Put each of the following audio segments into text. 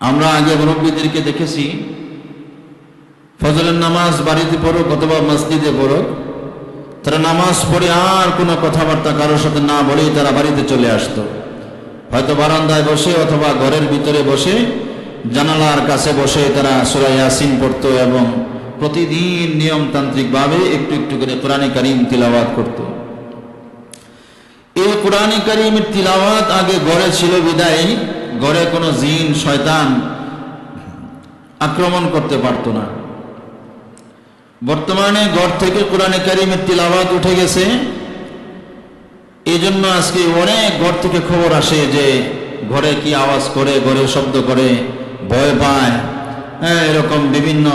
আমরা আগে মুরব্বীদেরকে দেখেছি ফজলের নামাজ বাড়িতে পড়ুক অথবা মসজিদে পড়ুক, তারা নামাজ পড়ে আর কোনো কথাবার্তা কারোর সাথে না বলেই তারা বাড়িতে চলে আসতো। হয়তো বারান্দায় বসে অথবা ঘরের ভিতরে বসে, জানালার কাছে বসে তারা সুরা ইয়াসিন পড়তো এবং প্রতিদিন নিয়মতান্ত্রিকভাবে একটু একটু করে কোরআনে কারিম তিলাওয়াত করত। এই কোরআনে কারিমের তিলাওয়াত আগে গড়ে ছিল বিদায় গড়ে কোনো জিন, শয়তান আক্রমণ করতে পারতো না। বর্তমানে ঘর থেকে কোরআনে কারিমের তিলাওয়াত উঠে গেছে। এই জন্য আজকে অনেক ঘর থেকে খবর আসে যে ঘরে কি আওয়াজ করে, ঘরে শব্দ করে, ভয় পায়। হ্যাঁ এরকম বিভিন্ন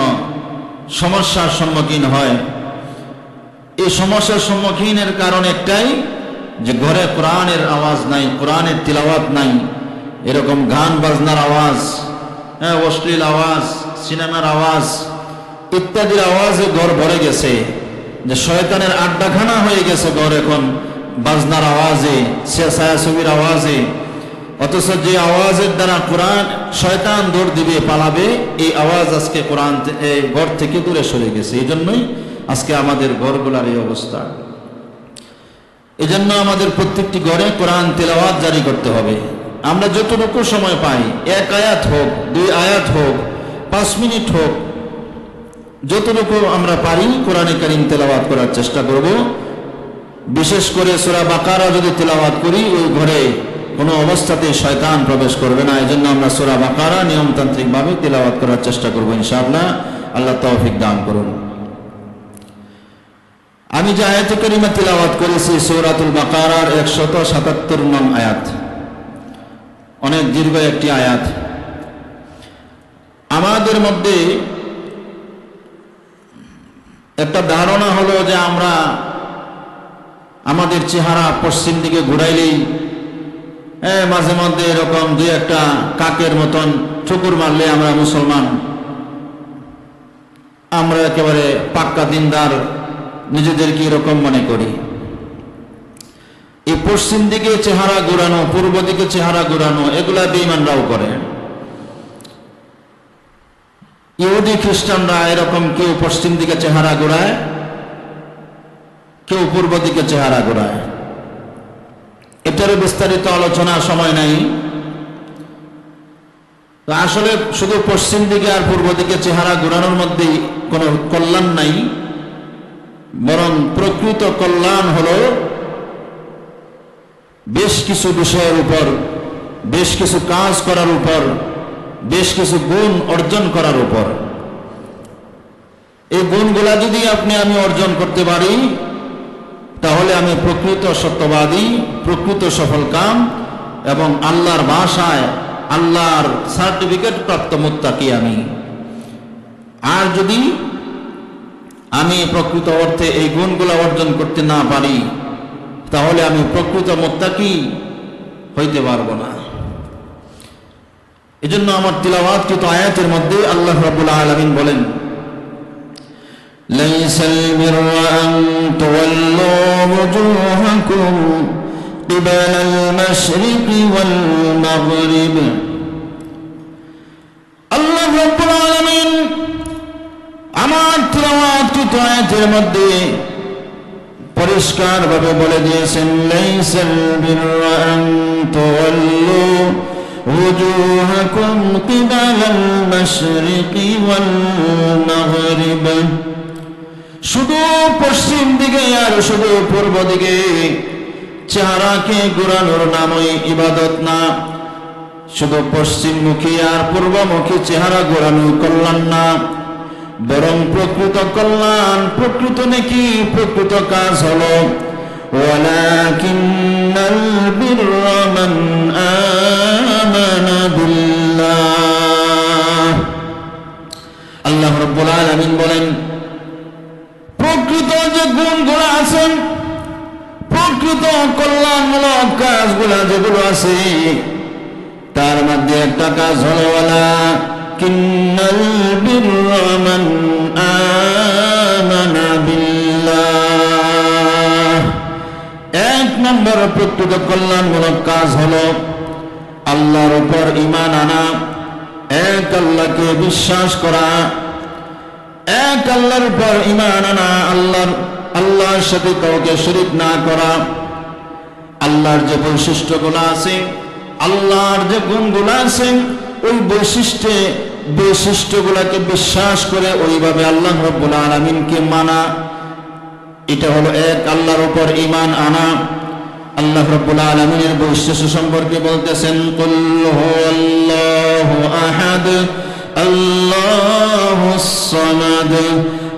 সমস্যার সম্মুখীন হয়। এই সমস্যার সম্মুখীনের কারণ একটাই যে ঘরে কোরআনের আওয়াজ নাই, কোরআনের তিলাওয়াত নাই। এরকম গান বাজনার আওয়াজ হ্যাঁ অশ্লীল আওয়াজ, সিনেমার আওয়াজ, ইত্যাদির আওয়াজে ঘর ভরে গেছে যে শয়তানের আড্ডাখানা হয়ে গেছে ঘর এখন। বাজনার আওয়াজে সে ছায়াছবির আওয়াজে, অথচ যে আওয়াজের দ্বারা কোরআন শয়তান দৌড় দিবে, পালাবে, এই আওয়াজ আজকে কোরআন ঘর থেকে দূরে সরে গেছে। এই জন্যই আজকে আমাদের ঘরগুলার এই অবস্থা। এই জন্য আমাদের প্রত্যেকটি ঘরে কোরআন তেলাওয়াত জারি করতে হবে। আমরা যতটুকু সময় পাই, এক আয়াত হোক, দুই আয়াত হোক, পাঁচ মিনিট হোক, যতটুকু আমরা পারি কোরআনে কারিম তেলাওয়াত করার চেষ্টা করব। বিশেষ করে সোরা বাকারা যদি তেলাওয়াত করি, ওই ঘরে কোনো অবস্থাতে শয়তান প্রবেশ করবে না। এই জন্য আমরা সোরা বাকারা নিয়মতান্ত্রিকভাবে তেলাওয়াত করার চেষ্টা করব ইনশাআল্লাহ। আল্লাহ তৌফিক দান করুন। আমি যে আয়াত করিমা তিলাওয়াত করেছি, সৌরাতুল বাকারার একশত সাতাত্তর নং আয়াত। অনেক দীর্ঘ একটি আয়াত। আমাদের মধ্যে একটা ধারণা হলো যে আমরা আমাদের চেহারা পশ্চিম দিকে ঘুরাইলেই হ্যাঁ মাঝে মধ্যে এরকম দুই একটা কাকের মতন ঠুকুর মারলে আমরা মুসলমান। আমরা একেবারে পাক্কা দিনদার, নিজেদেরকে এরকম মনে করি। এই পশ্চিম দিকে চেহারা ঘুরানো পূর্ব দিকে চেহারা ঘুরানো এগুলা বেইমানরাও করে। ইহুদি খ্রিস্টানরা এরকম কেউ পশ্চিম দিকে চেহারা ঘোরায় কেউ পূর্ব দিকে চেহারা ঘোরায় এটারও বিস্তারিত আলোচনার সময় নাই। আসলে শুধু পশ্চিম দিকে আর পূর্ব দিকে চেহারা ঘোরানোর মধ্যে কোনো কল্যাণ নাই, বরং প্রকৃত কল্যাণ হলো বেশ কিছু বিষয়ের উপর, বেশ কিছু কাজ করার উপর, বেশ কিছু গুণ অর্জন করার উপর। এই গুণগুলা যদি আপনি আমি অর্জন করতে পারি, তাহলে আমি প্রকৃত সত্যবাদী, প্রকৃত সফল কাম এবং আল্লাহর ভাষায় আল্লাহর সার্টিফিকেট প্রাপ্ত মুত্তাকি আমি। আর যদি আমি প্রকৃত অর্থে এই গুণগুলো অর্জন করতে না পারি তাহলে আমি প্রকৃত মোত্তাকি হইতে পারবো না এজন্য আমার তিলাওয়াতকৃত আয়াতের মধ্যে আল্লাহ রাব্বুল আলামিন বলেন ليس البر أن تولوا وجوهكم قبل المشرق والمغرب আল্লাহ রাব্বুল আলামিন আমার তিলাওয়াতকৃত আয়াতের মধ্যে পরিষ্কার ভাবে বলে দিয়েছেন লাইসাল বিররা আন তুওয়াল্লু وجوهكم قبل المشرق والمغرب শুধু পশ্চিম দিকে আর শুধু পূর্ব দিকে চেহারাকে ঘুরানোর নামই ইবাদত না শুধু পশ্চিমমুখী আর পূর্বমুখী চেহারা ঘোরানো কল্যাণ না বরং প্রকৃত কল্যাণ প্রকৃত নাকি প্রকৃত কাজ হলো ولكن البر من آمن بالله আল্লাহ রব্বুল আলামিন বলেন প্রকৃত যে গুণগুলো আছেন প্রকৃত কল্যাণমূলক কাজগুলা যেগুলো আছে তার মধ্যে একটা কাজ হলো ওয়ালা কিন্নাল বিরমান আমানা বিল্লাহ। এক নম্বর প্রকৃত কল্যাণমূলক কাজ হলো আল্লাহর উপর ইমান আনা। আল্লাহকে বিশ্বাস করা। এক আল্লাহর উপর ইমান আনা, আল্লাহর আল্লাহর সাথে কাউকে শরীক না করা। আল্লাহর যে বৈশিষ্ট্যগুলো আছে, আল্লাহর যে গুণগুলো আছে ওই বৈশিষ্ট্যে বৈশিষ্ট্যগুলোকে বিশ্বাস করে ওইভাবে আল্লাহ রব্বুল আলমিনকে মানা এটা হলো এক আল্লাহর উপর ইমান আনা আল্লাহ রব্বুল আলমিনের বৈশিষ্ট্য সম্পর্কে বলতেছেন কুল হুয়াল্লাহু আহাদ আল্লাহু সামাদ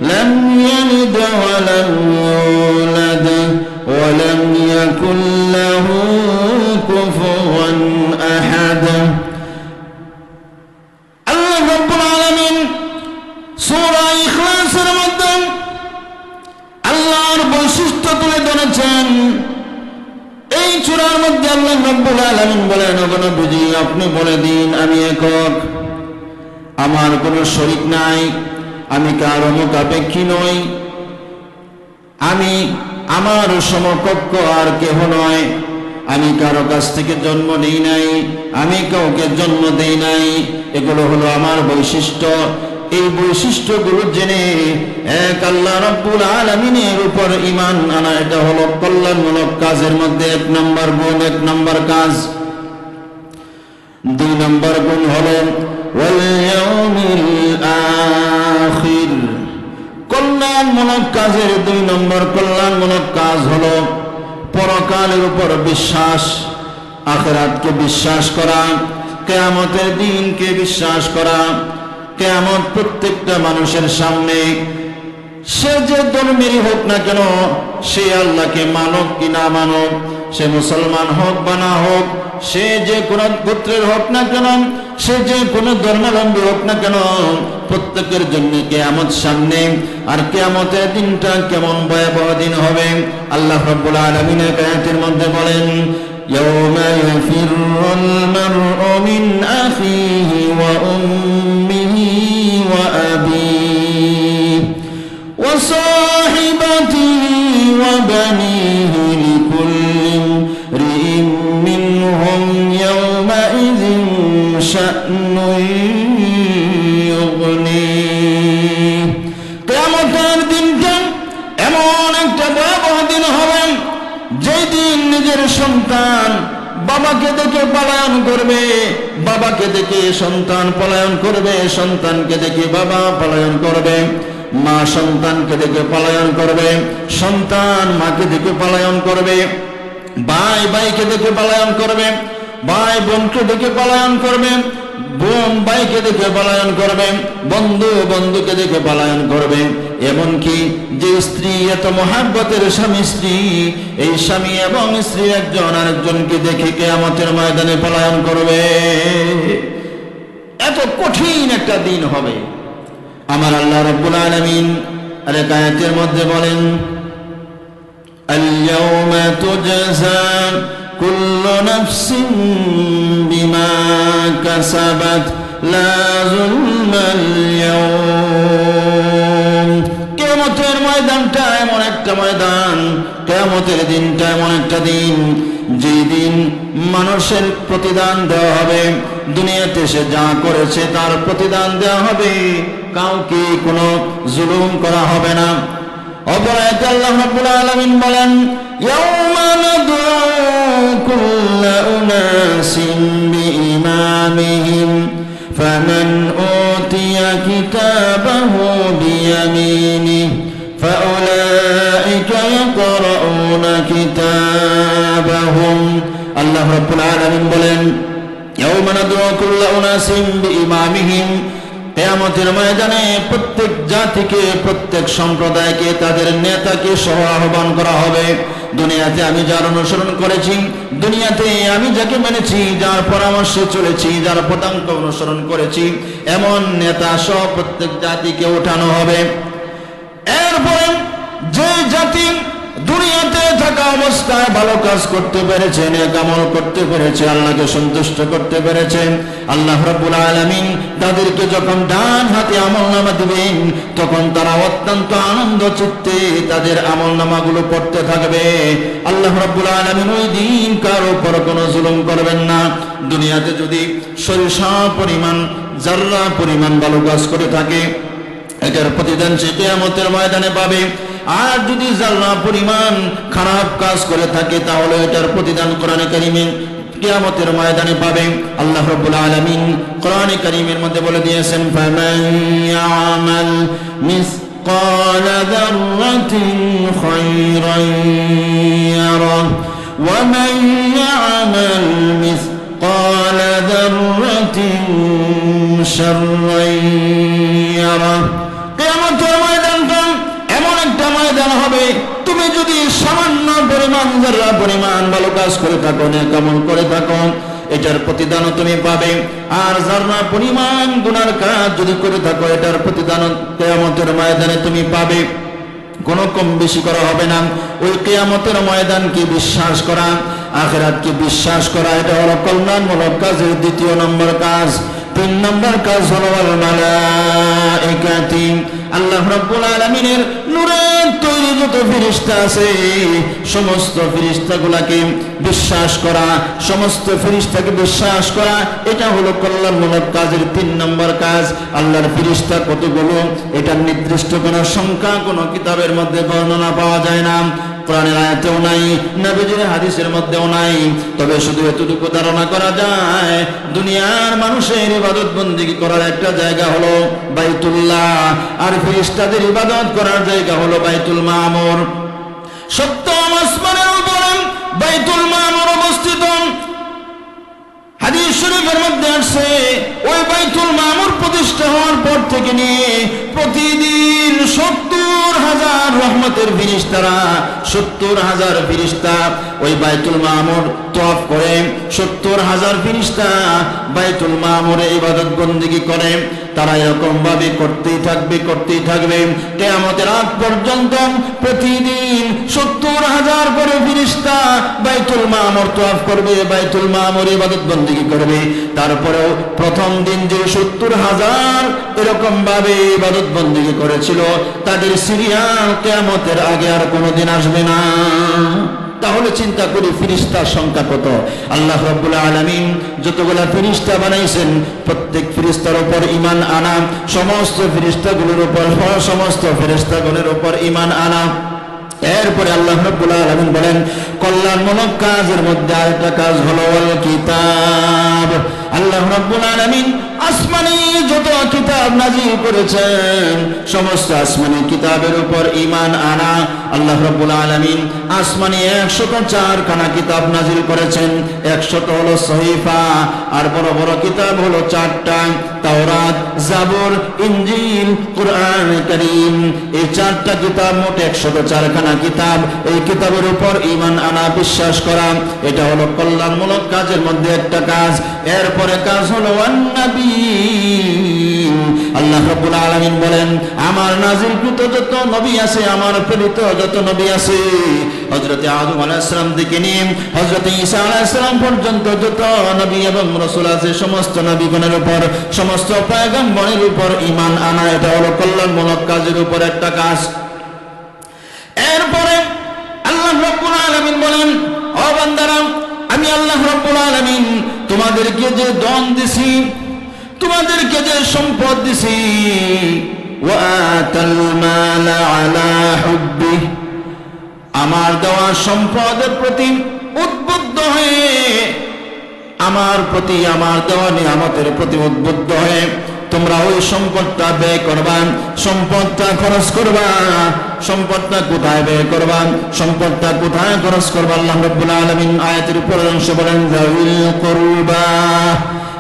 لم يلد ولم يولد ولم يكن له মধ্যে আল্লাহ রব্বুল আলামিন বলেন, ওগো বুঝি আপনি বলে দিন, আমি একক। আমার কোনো শরীক নাই, আমি কারও মোকাপেক্ষী নই। আমি আমার সমকক্ষ আর কেহ নয়। আমি কারও কাছ থেকে জন্ম নেই নাই, আমি কাউকে জন্ম দেই নাই। এগুলো হলো আমার বৈশিষ্ট্য। এই বৈশিষ্ট্যগুলো জেনে এক আল্লাহ রব্বুল আলমিনের উপর ইমান আনা এটা হলো। কল্যাণমূলক কাজের মধ্যে এক নম্বর গুণ, এক নম্বর কাজ। দুই নম্বর গুণ হলো কল্যাণমূলক কাজের দুই নম্বর কল্যাণমূলক কাজ হলো, পরকালের উপর বিশ্বাস, আখেরাতকে বিশ্বাস করা, কেয়ামতের দিনকে বিশ্বাস করা কেয়ামত প্রত্যেকটা মানুষের সামনে সে যে ধর্মেরই হোক না কেন সে আল্লাহকে মানব কি না মানব সে মুসলমান হোক বা না হোক সে যে কোন গোত্রের হোক না কেন সে যে কোন ধর্মাবলম্বী হোক না কেন প্রত্যেকের জন্য কেয়ামত সামনে আর কেয়ামতের দিনটা কেমন ভয়াবহ দিন হবে আল্লাহ রব্বুল আলমিনের কায়াতের মধ্যে বলেন يوم يفر المرء من أخيه وأمه وأبيه وصاحبته وبنيه لكل امرئ منهم يومئذ شأن يغنيه কেমতের দিনটা এমন একটা ভয়াবহ দিন হবে যেই দিন নিজের সন্তান বাবাকে দেখে পলায়ন করবে, বাবাকে দেখে সন্তান পলায়ন করবে, সন্তানকে দেখে বাবা পলায়ন করবে, মা সন্তানকে দেখে পলায়ন করবে, সন্তান মাকে দেখে পলায়ন করবে, ভাই ভাইকে দেখে পলায়ন করবে, ভাই বোনকে দেখে পলায়ন করবে, বোন ভাইকে দেখে পলায়ন করবে, বন্ধু বন্ধুকে দেখে পলায়ন করবে। এমনকি যে স্ত্রী এত মহাব্বতের স্বামী স্ত্রী এই স্বামী এবং স্ত্রী একজন আরেকজনকে দেখে কেয়ামতের ময়দানে পলায়ন করবে এত কঠিন একটা দিন হবে আমার আল্লাহ রব্বুল আলমিন আরে কায়াতের মধ্যে বলেন اليوم تجزى كل نفس بما كسبت لا ظلم اليوم কেমতের ময়দানটা এমন একটা ময়দান কেমতের দিনটা এমন একটা দিন যে দিন মানুষের প্রতিদান দেওয়া হবে, দুনিয়াতে সে যা করেছে তার প্রতিদান দেওয়া হবে, কাউকে কোনো জুলুম করা হবে না। অপরাধ আল্লাহ বলেন ফাউলাইকা ইয়াকরাউনা কিতাবাহুম আল্লাহ রাব্বুল আলামিন বলেন, ইয়াউমা নাদউ কুল্লা উনাসিন বিইমামিহিম। কেয়ামতের ময়দানে প্রত্যেক জাতিকে, প্রত্যেক সম্প্রদায়কে, তাদের নেতাকে সহ আহ্বান করা হবে। দুনিয়াতে আমি যার অনুসরণ করেছি, দুনিয়াতে আমি যাকে মেনেছি, যার পরামর্শে চলেছি, যার পদাঙ্ক অনুসরণ করেছি, এমন নেতা সহ প্রত্যেক জাতিকে ওঠানো হবে। এরপরে যে জাতি দুনিয়াতে থাকা অবস্থায় ভালো কাজ করতে পেরেছে, নেক আমল করতে পেরেছে, আল্লাহকে সন্তুষ্ট করতে পেরেছে, আল্লাহ রাব্বুল আলামিন তাদেরকে যখন ডান হাতে আমল নামা দিবেন, তখন তারা অত্যন্ত আনন্দ চিত্তে তাদের আমল নামাগুলো পড়তে থাকবে। আল্লাহ রাব্বুল আলামিন ওই দিন কারও উপর কোনো জুলুম করবেন না। দুনিয়াতে যদি সরিষা পরিমাণ যারা পরিমাণ ভালো কাজ করে থাকে এটার প্রতিদান সে কেয়ামতের ময়দানে পাবে। আর যদি যারা পরিমাণ খারাপ কাজ করে থাকে, তাহলে এটার প্রতিদান কোরআনে কারিমে কিয়ামতের ময়দানে পাবে। আল্লাহ রাব্বুল আলামিন কোরআনে কারীমের মধ্যে বলে দিয়েছেন, ফামান ইয়ামাল মিসকাল যাররাতিন খায়রান ইয়ারা ওয়া মান ইয়ামাল মিসকাল যাররাতিন শাররান ময়দান তুমি পাবে। কোনো কম বেশি করা হবে না। ওই কেয়ামতের ময়দানকে বিশ্বাস করা, আখেরাতকে বিশ্বাস করা, এটা হলো কল্যাণমূলক কাজের দ্বিতীয় নম্বর কাজ। তিন নম্বর কাজ হলো আল্লাহ রব্বুল আলামিনের নূরের তৈরি যত ফিরিস্তা আছে, সমস্ত ফিরিস্তাগুলাকে বিশ্বাস করা, সমস্ত ফিরিস্তাকে বিশ্বাস করা, এটা হলো কল্যাণমূলক কাজের তিন নম্বর কাজ। আল্লাহর ফিরিস্তা কতগুলো? এটা নির্দিষ্ট কোনো সংখ্যা কোনো কিতাবের মধ্যে বর্ণনা পাওয়া যায় না। কোরআনের আয়াতেও নাই, নবীজির হাদিসের মধ্যেও নাই। তবে শুধু এতটুকু ধারণা করা যায়, দুনিয়ার মানুষের ইবাদত বন্দী করার একটা জায়গা হলো বাইতুল্লাহ, আর ফেরেশতাদের ইবাদত করার জায়গা হলো বাইতুল মামর। সপ্তম আসমানের উপর বাইতুল মামর অবস্থিত। হাদিস শরীফের মধ্যে আসছে, ওই বাইতুল মামুর প্রতিষ্ঠা হওয়ার পর থেকে নিয়ে প্রতিদিন সত্তর হাজার রহমতের ফিরিস্তারা, সত্তর হাজার ফিরিস্তা ওই বাইতুল মামুর তফ করে সত্তর হাজার ফিরিস্তা বাইতুল মামুরে ইবাদত বন্দিগি করে। তারা এরকম ভাবে করতেই থাকবে করতেই থাকবে। কেয়ামতের আগ পর্যন্ত প্রতিদিন সত্তর হাজার করে ফিরিস্তা বাইতুল মামুর তফ করবে, বাইতুল মামুর ইবাদত বন্দিগি করবে। তারপরেও প্রথম দিন যে সত্তর হাজার এরকম ভাবে ইবাদত বন্দিগি করেছিল, তাদের সিরিয়াল কেয়ামতের আগে আর কোনোদিন আসবে না। তাহলে চিন্তা করি, ফিরিস্তার সংখ্যা কত? আল্লাহ রাব্বুল আলামিন যতগুলা ফিরিস্তা বানাইছেন, প্রত্যেক ফিরিস্তার উপর ইমান আনা, সমস্ত ফিরিস্তাগুলোর উপর, সমস্ত ফিরিস্তাগুলোর উপর ইমান আনা। এরপরে আল্লাহ রাব্বুল আলামিন বলেন কল্যাণমূলক কাজের মধ্যে আরেকটা কাজ হলো কিতাব। আল্লাহ রাব্বুল আলামিন আসমানি যত কিতাব নাজিল করেছেন, সমস্ত আসমানি কিতাবের উপর ঈমান আনা। আল্লাহ রাব্বুল আলামিন আসমানি 104 খানা কিতাব নাজিল করেছেন। 100 হলো সহিফা, আর বড় বড় কিতাব হলো চারটা। তাওরাত, জাবুর, ইনজিল, কুরআন কারীম। এই চারটা কিতাব মোট 104 খানা কিতাব। এই কিতাবের উপর ইমান আনা, বিশ্বাস করা। এটা হলো কল্যাণমূলক কাজের মধ্যে একটা কাজ। এরপরে কাজ হলো ওয়ান্নাবী আল্লাহ রাব্বুল আলামিন বলেন, আমার নাজিলকৃত যত নবী আছে, আমার প্রেরিত যত নবী আছে, হযরতে আদম আলাইহিস সালাম থেকে নিয়ে হযরতে ঈসা আলাইহিস পর্যন্ত যত নবী এবং রাসূল আছে, সমস্ত নবীগণের উপর, সমস্ত পয়গম্বরের উপর ঈমান আনা এটা হলো কল্যাণমূলক কাজের উপর একটা কাজ। এরপরে আল্লাহ রাব্বুল আলামিন বলেন, ও বান্দারা, আমি আল্লাহ রাব্বুল আলামিন তোমাদেরকে যে দন দিছি তোমাদেরকে যে সম্পদ দিছি আমার দেওয়া সম্পদের প্রতি উদ্বুদ্ধ হয়ে, আমার প্রতি, আমার দেওয়া নিয়ামতের প্রতি উদ্বুদ্ধ হয়ে তোমরা ওই সম্পদটা ব্যয় করবা, সম্পদটা খরচ করবা, সম্পদটা কোথায় ব্যয় করবা, সম্পদটা কোথায় খরচ করবা? আল্লাহ রাব্বুল আলামিন আয়াতের উপর অংশ বলেন কুরবা।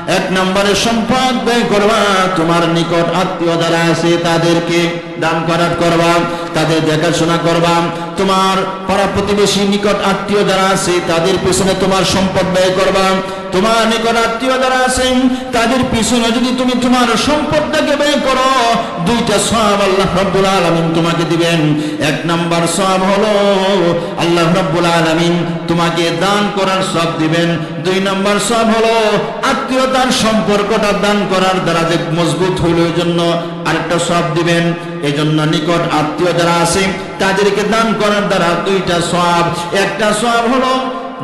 এক নম্বরে সম্পদ ব্যয় করবা। তোমার নিকট আত্মীয় যারা আছে তাদেরকে দান করাত করবা তাদের দেখাশোনা করবা তোমার পাড়া প্রতিবেশী নিকট আত্মীয় যারা আছে, তাদের পিছনে তোমার সম্পদ ব্যয় করবা তোমার নিকট আত্মীয় যারা আছেন তাদের পিছনে যদি তুমি তোমার সম্পদটাকে ব্যয় করো, দুইটা সব আল্লাহ রব্বুল আলমিন তোমাকে দিবেন। এক নাম্বার সব হলো, আল্লাহ রব্বুল আলমিন তোমাকে দান করার সব দিবেন। দুই নাম্বার সব হলো, আত্মীয়তার সম্পর্কটা দান করার দ্বারা যে মজবুত হইল জন্য আরেকটা সব দিবেন। এই জন্য নিকট আত্মীয় যারা আছে, তাদেরকে দান করার দ্বারা দুইটা সব একটা সব হলো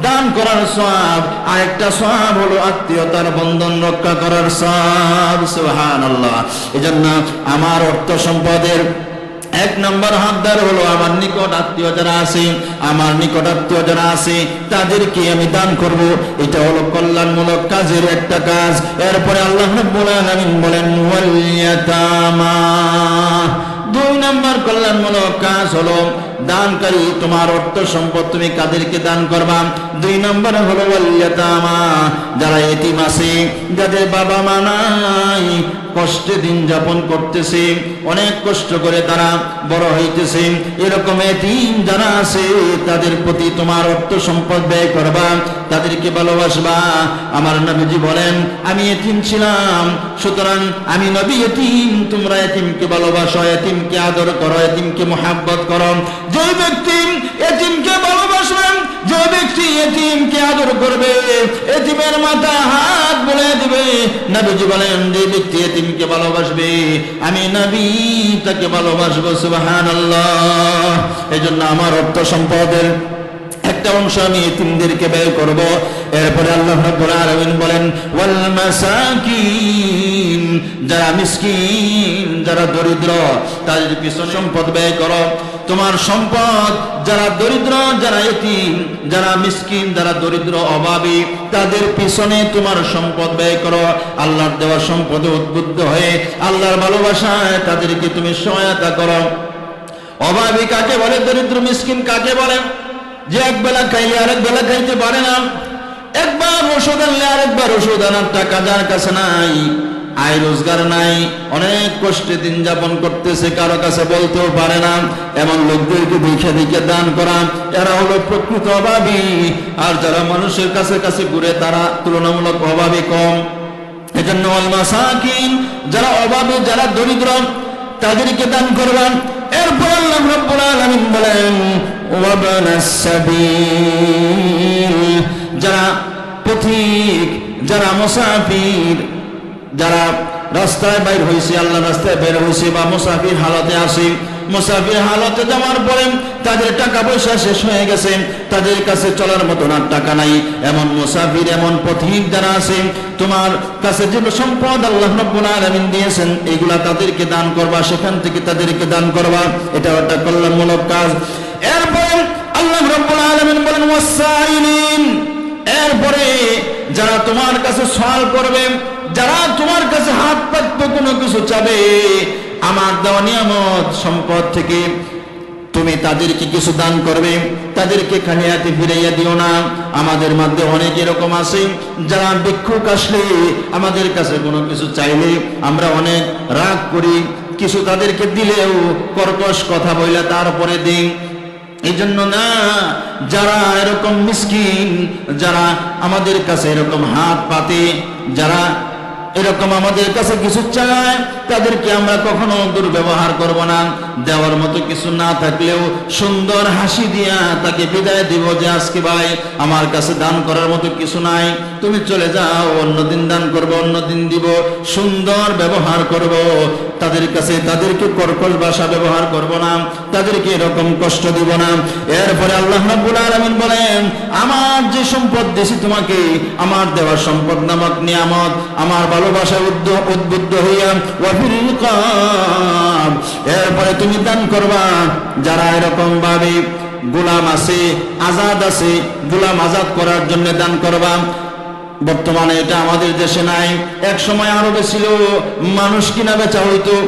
দান করার সব আরেকটা সব হলো আত্মীয়তার বন্ধন রক্ষা করার সব সুহান আল্লাহ এজন্য আমার অর্থ সম্পদের এক নম্বর হাতদার হলো আমার নিকট আত্মীয় যারা আছে, আমার নিকট আত্মীয় যারা আছে, তাদেরকে আমি দান করব। এটা হলো কল্যাণমূলক কাজের একটা কাজ। এরপরে আল্লাহ রাব্বুল আলামিন বলেন ওয়াল ইয়াতামা নম্বর কল্যাণমূলক কাজ হলো দানকারী, তোমার অর্থ সম্পদ তুমি কাদেরকে দান করবা? দুই নম্বর হলো যারা এতিম আছে, যাদের বাবা মা নাই, কষ্টে দিন যাপন করতেছে, অনেক কষ্ট করে তারা বড় হইতেছে। এরকম এতিম যারা আছে, তাদের প্রতি তোমার অর্থ সম্পদ ব্যয় করবা, তাদেরকে ভালোবাসবা। আমার নবীজি বলেন, আমি এতিম ছিলাম, সুতরাং আমি নবী এতিম, তোমরা এতিমকে ভালোবাসো, এতিমকে আদর করো, এতিমকে মোহাব্বত করো। যে ব্যক্তি এতিমকে ভালোবাসবেন যে ব্যক্তি এতিমকে আদর করবে, এতিমের মাথা হাত বলে দিবে। নবীজি বলেন যে ব্যক্তি এতিমকে ভালোবাসবে, আমি নবী তাকে ভালোবাসবো এই জন্য আমার অর্থ সম্পদের একটা অংশ আমি এতিমদেরকে ব্যয় করব। এরপরে আল্লাহ রাব্বুল আলামিন বলেন যারা মিসকিন, যারা দরিদ্র, তাদের পিছনে সম্পদ ব্যয় করো। তোমার সম্পদ, যারা দরিদ্র, যারা এতিম, যারা মিসকিন, যারা দরিদ্র, অভাবী, তাদের পিছনে তোমার সম্পদ ব্যয় করো। আল্লাহর দেওয়া সম্পদে উদ্বুদ্ধ হয়ে আল্লাহর ভালোবাসায় তাদেরকে তুমি সহায়তা করো। অভাবী কাকে বলে, দরিদ্র, মিসকিন কাকে বলে? যে এক বেলা খাইলে আরেক বেলা খাইতে পারে না। একবার ওষুধ আনলে আরেকবার ওষুধ আনার টাকা যার কাছে নাই। আয় রোজগার নাই, অনেক কষ্টে দিন যাপন করতেছে, কারও কাছে বলতেও পারে না। এমন লোকদেরকে দেখে দেখে দান করা, এরা হলো প্রকৃত অভাবী আর যারা মানুষের কাছে কাছে ঘুরে, তারা তুলনামূলক অভাবী কম। এজন্য আল মাসাকিন যারা অভাবী যারা দরিদ্র, তাদেরকে দান করবেন এরপর আল্লাহ রাব্বুল আলামিন বলেন যারা পথিক, যারা মুসাফির যারা রাস্তায় বাইর হয়েছে আল্লাহ রাস্তায় বের হয়েছে বা মুসাফির হালতে আসে, মুসাফির হালতে যাওয়ার পরে তাদের টাকা পয়সা শেষ হয়ে গেছে, তাদের কাছে চলার মতন আর টাকা নাই। এমন মুসাফির, এমন পথিক যারা আছে, তোমার কাছে যে সম্পদ আল্লাহ রব্বুল আলামিন দিয়েছেন, এগুলা তাদেরকে দান করবা, সেখান থেকে তাদেরকে দান করবা, এটা একটা কল্যাণমূলক কাজ। এরপরে আল্লাহ রব্বুল আলামিন বলেন ওয়াসাইলিন এরপরে যারা তোমার কাছে সওয়াল করবে, যারা তোমার কাছে হাত পাতবে, কোনো কিছু চাবে, আমার দেওয়া নিয়ামত সম্পদ থেকে তুমি তাদেরকে কিছু দান করবে, তাদেরকে খানিয়াতে ফিরাইয়া দিও না। আমাদের মধ্যে অনেক এরকম আছে, যারা ভিক্ষুক আসলে আমাদের কাছে কোনো কিছু চাইলে আমরা অনেক রাগ করি, কিছু তাদেরকে দিলেও কর্কশ কথা বইলে তারপরে দিই এই জন্য না, যারা এরকম মিসকিন, যারা আমাদের কাছে এরকম হাত পাতে, যারা এরকম আমাদের কাছে কিছু চায়, তাদেরকে আমরা কখনো দুর্ব্যবহার করব না। দেওয়ার মতো কিছু না থাকলেও সুন্দর হাসি দিয়া তাকে বিদায় দিব যে, আজকে ভাই আমার কাছে দান করার মতো কিছু নাই। তুমি চলে যাও অন্যদিন দান করব অন্যদিন দিব। সুন্দর ব্যবহার করব। তাদের কাছে তাদেরকে কর্কশ ভাষা ব্যবহার করব না। তাদেরকে এরকম কষ্ট দিব না। এরপরে আল্লাহ রাব্বুল আলামিন বলেন, আমার যে সম্পদ দিয়েছি তোমাকে, আমার দেওয়ার সম্পদ নামক নিয়ামত, আমার ভালোবাসা উদ্বুদ্ধ হইয়া। এরপরে তুমি দান করবা। যারা এরকম ভাবে গোলাম আছে, আজাদ আছে, গোলাম আজাদ করার জন্য দান করবা। বর্তমানে এটা আমাদের দেশে নাই। এক সময় আরবে ছিল মানুষ কিনা বেচা হইতো।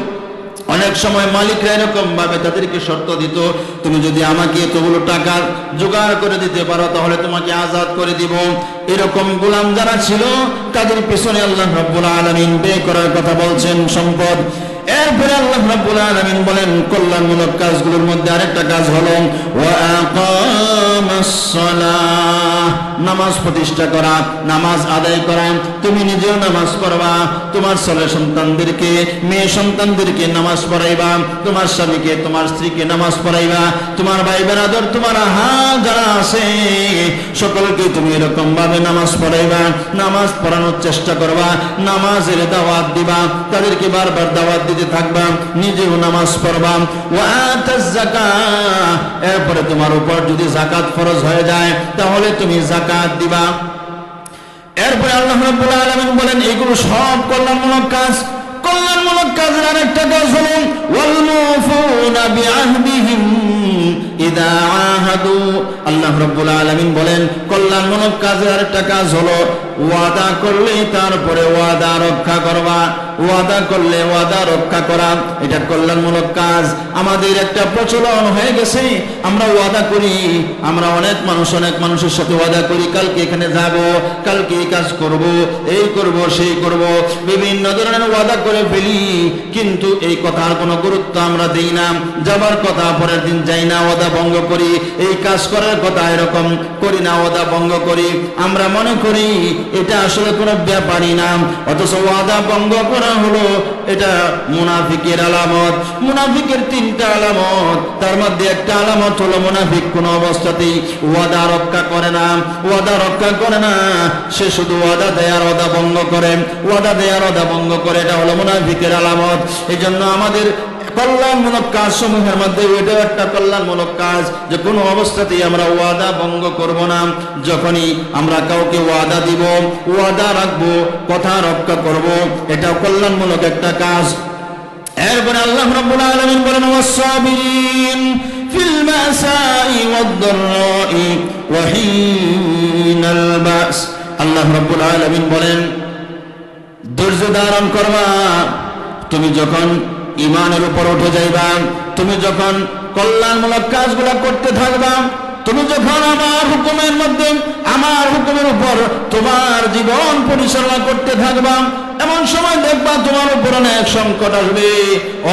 অনেক সময় মালিকরা এরকম ভাবে তাদেরকে শর্ত দিত, তুমি যদি আমাকে এতগুলো টাকা জোগাড় করে দিতে পারো, তাহলে তোমাকে আজাদ করে দিব। এরকম গোলাম যারা ছিল, তাদের পেছনে আল্লাহ রাব্বুল আলামিন বে করার কথা বলছেন, সম্পদ। এরপরে আল্লাহ রাব্বুল আলামিন বলেন কল্যাণমূলক কাজগুলোর মধ্যে আরেকটা কাজ হলো ওয়া আকামাস সালাহ। নামাজ প্রতিষ্ঠা করা, নামাজ আদায় করা, তুমি নিজেও নামাজ পড়বা, তোমার ছেলে সন্তানদেরকে, মেয়ে সন্তানদেরকে নামাজ পড়াইবা, তোমার স্বামীকে, তোমার স্ত্রীকে নামাজ পড়াইবা, তোমার ভাই বেরাদর, তোমার হা যারা আছে, সকলকে তুমি এরকম ভাবে নামাজ পড়াইবা, নামাজ পড়ানোর চেষ্টা করবা, নামাজের দাওয়াত দিবা, তাদেরকে বারবার দাওয়াত দিতে থাকবা, নিজেও নামাজ পড়বা। এরপরে তোমার উপর যদি জাকাত ফরজ হয়ে যায়, তাহলে তুমি জাকাত দিবা। এরপরে আল্লাহ রাব্বুল আলামিন বলেন, এগুলো সব কল্যাণমূলক কাজ। কল্যাণমূলক কাজের আরেকটা কাজ হলো ওয়াল মুফুনা বিআহদিহিম ইদা আহাদু। আল্লাহ রাব্বুল আলামিন বলেন, কল্যাণমূলক কাজের আরেকটা কাজ হলো, ওয়াদা করলে তারপরে ওয়াদা রক্ষা করবা। ওয়াদা করলে ওয়াদা রক্ষা করা, এটা কল্যাণমূলক কাজ। আমাদের একটা প্রচলন হয়ে গেছে, আমরা ওয়াদা করি, আমরা অনেক মানুষ, অনেক মানুষের সাথে ওয়াদা করি, কালকে এখানে যাব, কালকে এই কাজ করব, এই করব, সেই করব। বিভিন্ন ধরনের ওয়াদা করে ফেলি, কিন্তু এই কথার কোনো গুরুত্ব আমরা দেই না। যাবার কথা পরের দিন যাই না, ওয়াদা ভঙ্গ করি। এই কাজ করার কথা এরকম করি না, ওয়াদা ভঙ্গ করি। আমরা মনে করি, এটা আসলে কোনো ব্যাপারই না। অথচ ওয়াদা ভঙ্গ করা হলো, এটা মুনাফিকের আলামত। মুনাফিকের তিনটা আলামত। তার মধ্যে একটা আলামত হলো, মুনাফিক কোন অবস্থাতেই ওয়াদা রক্ষা করে না। ওয়াদা রক্ষা করে না, সে শুধু ওয়াদা দেয়ার ওয়াদা ভঙ্গ করে। ওয়াদা দেয়ার ওয়াদা ভঙ্গ করে, এটা হলো মুনাফিকের আলামত। এই আমাদের কল্যাণমূলক কাজ সমূহের মধ্যে এটাও একটা কল্যাণমূলক কাজ যে কোনো অবস্থাতেই আমরা ওয়াদা ভঙ্গ করব না। যখনই আমরা কাউকে ওয়াদা দিব, ওয়াদা রাখব, কথা রক্ষা করব এটা কল্যাণমূলক একটা কাজ। এরপরে আল্লাহ রাব্বুল আলামিন বলেন ওয়াসাবিরিন ফিল বাসাই ওয়াদ-দাররাই ওয়া হিনাল বাস। আল্লাহ রাব্বুল আলামিন বলেন, ধৈর্য ধারণ করবা। তুমি যখন ইমানের উপর উঠে যাইবা। তুমি যখন কল্যাণমূলক কাজগুলো করতে থাকবা, তুমি যখন আমার হুকুমের মধ্যে, আমার হুকুমের উপর তোমার জীবন পরিচালনা করতে থাকবা, এমন সময় দেখবা তোমার উপর অনেক সংকট আসবে,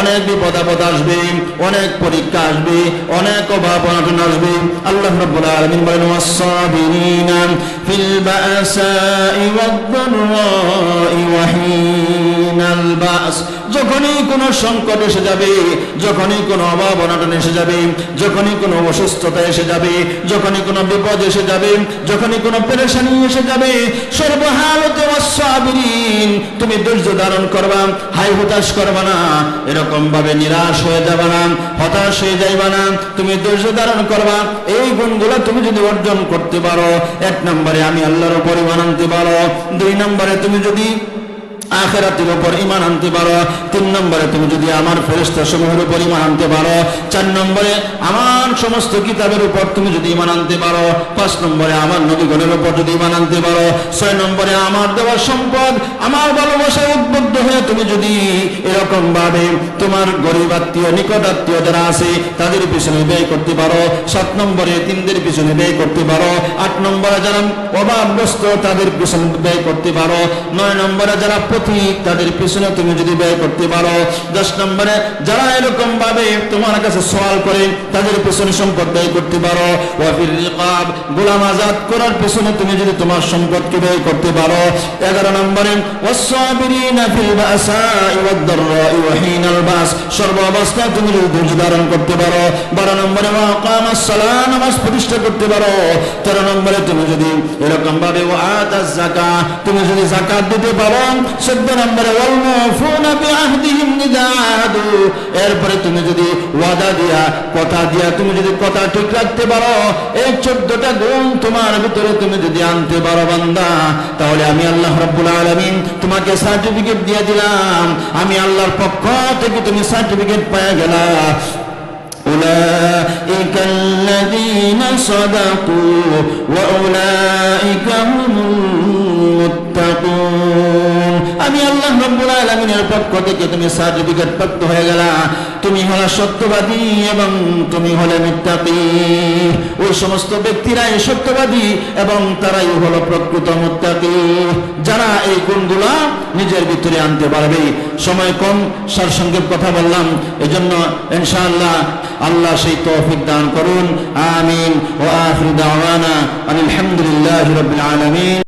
অনেক বিপদ আপদ আসবে, অনেক পরীক্ষা আসবে, অনেক অভাব অনটন আসবে। আল্লাহ রাব্বুল আলামিন বলেন, ওয়াস-সাবিরিনা ফিল বাসাই ওয়াদ-দাররাই ওয়া যখনই কোনো সংকট এসে যাবে, যখনই কোনো অভাব অনটন এসে যাবে, যখনই কোনো অসুস্থতা এসে যাবে, যখনই কোনো বিপদ এসে যাবে, যখনই কোনো পেরেশানি এসে যাবে তুমি ধৈর্য ধারণ করবা হাই হতাশ করবা না এরকম ভাবে নিরাশ হয়ে যাবে না, হতাশ হয়ে যাইবা না, তুমি ধৈর্য ধারণ করবা, এই গুণগুলো তুমি যদি অর্জন করতে পারো, এক নম্বরে আমি আল্লাহর উপর পারো, দুই নম্বরে তুমি যদি আখেরাতের উপর ইমান আনতে পারো। তিন নম্বরে তুমি যদি আমার ফেরেস্তা সমূহের উপর ইমান আনতে পারো, চার নম্বরে আমার সমস্ত কিতাবের উপর তুমি যদি ইমান আনতে পারো, পাঁচ নম্বরে আমার নবীগণের উপর যদি ইমান আনতে পারো, ছয় নম্বরে আমার দেওয়া সম্পদ, আমার ভালোবাসায় উদ্বুদ্ধ হয়ে তুমি যদি এরকম ভাবে তোমার গরিব আত্মীয়, নিকট আত্মীয় যারা আছে, তাদের পিছনে ব্যয় করতে পারো। সাত নম্বরে তিনদের পিছনে ব্যয় করতে পারো। আট নম্বরে যারা অভাবগ্রস্ত, তাদের পিছনে ব্যয় করতে পারো। নয় নম্বরে যারা পথিক তাদের পিছনে তুমি যদি ব্যয় করতে পারো, দশ নম্বরে যারা এরকম ভাবে তোমার কাছে সওয়াল করে, তাদের পিছনে সম্পদ ব্যয় করতে পারো। গোলাম আজাদ করার পিছনে তুমি যদি তোমার সম্পদকে ব্যয় করতে পারো। এগারো নম্বরে, ওয়াসসাবিরিনা ফিল বাসাই ওয়াদ-দাররাই ওয়া বাস, সর্ব তুমি যদি ধৈর্য ধারণ করতে পারো। বারো নম্বরে নামাজ প্রতিষ্ঠা করতে পারো। তেরো নম্বরে তুমি যদি এরকম ভাবে তুমি যদি যাকাত দিতে পারো চোদ্দ নম্বরে ওয়াল মুফুনা বিআহদিহিম ইযা আহাদু এরপরে তুমি যদি ওয়াদা দিয়া কথা দিয়া তুমি যদি কথা ঠিক রাখতে পারো এই চোদ্দটা গুণ তোমার ভিতরে তুমি যদি আনতে পারো বান্দা তাহলে আমি আল্লাহ রাব্বুল আলামিন তোমাকে সার্টিফিকেট দিয়ে দিলাম আমি আল্লাহর পক্ষ থেকে তুমি সার্টিফিকেট পেয়ে গেলা أولئك الذين صدقوا وأولئك هم المتقون আমি আল্লাহ রব্বুল আলমিনের পক্ষ থেকে তুমি সার্টিফিকেট প্রাপ্ত হয়ে গেলা। তুমি হলে সত্যবাদী এবং তুমি হলে মিথ্যাপী। ওই সমস্ত ব্যক্তিরাই সত্যবাদী এবং তারাই হলো প্রকৃত মুত্তাকি যারা এই গুণগুলা নিজের ভিতরে আনতে পারবে। সময় কম সারসংক্ষেপ কথা বললাম। এজন্য ইনশাআল্লাহ আল্লাহ সেই তৌফিক দান করুন। আমিন। ও আখির দাওয়ানা আলহামদুলিল্লাহি রাব্বিল আলামিন।